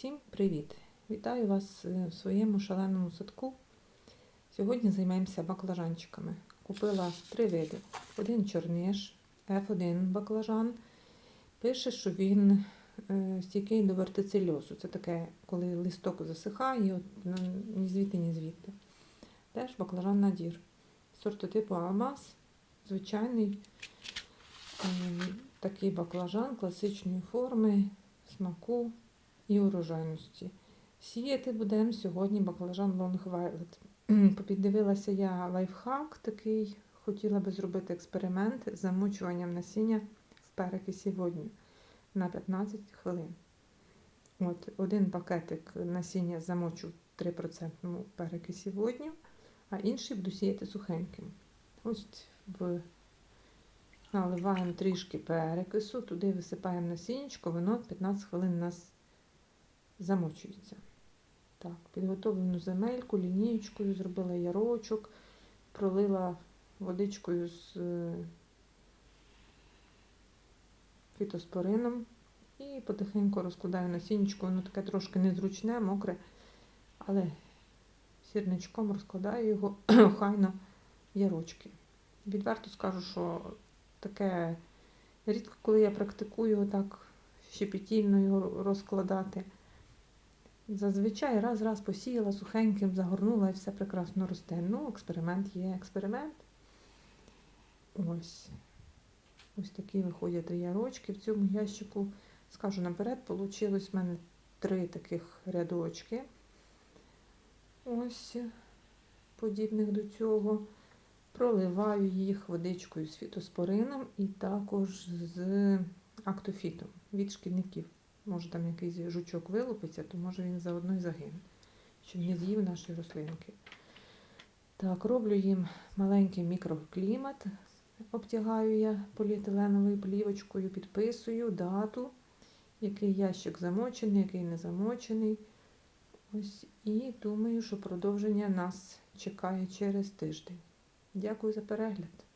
Всім привіт! Вітаю вас е, в своєму шаленому садку. Сьогодні займаємося баклажанчиками. Купила три види. Один чорниш, F1 баклажан. Пише, що він е, стійкий до вертицельозу. Це таке, коли листок засихає, от, ні звідти, ні звідти. Теж баклажан надір. Сортотипу Алмаз. Звичайний такий баклажан класичної форми, смаку і урожайності. Сіяти будемо сьогодні баклажан Long Violet. Попіддивилася я лайфхак такий, хотіла би зробити експеримент з замочуванням насіння в перекисі водню на 15 хвилин. От Один пакетик насіння замочу в 3% перекисі водню, а інший буду сіяти сухеньким. Ось в наливаємо трішки перекису, туди висипаємо насіннячко, воно 15 хвилин у нас замочується. Так, підготовлену земельку, лінієчкою, зробила ярочок, пролила водичкою з е, фітоспорином і потихеньку розкладаю насіннячко, воно таке трошки незручне, мокре, але сірничком розкладаю його хайно в ярочки. Відверто скажу, що таке рідко, коли я практикую так щепетільно його розкладати. Зазвичай раз-раз посіяла сухеньким, загорнула і все прекрасно росте. Ну, експеримент є експеримент. Ось. Ось такі виходять ярочки. В цьому ящику, скажу наперед, вийшло в мене три таких рядочки. Ось, подібних до цього. Проливаю їх водичкою з фітоспорином і також з актофітом від шкідників. Може там якийсь жучок вилупиться, то може він заодно й загине, щоб не з'їв наші рослинки. Так, роблю їм маленький мікроклімат, обтягаю я поліетиленовою плівочкою, підписую дату, який ящик замочений, який не замочений. Ось, І думаю, що продовження нас чекає через тиждень. Дякую за перегляд.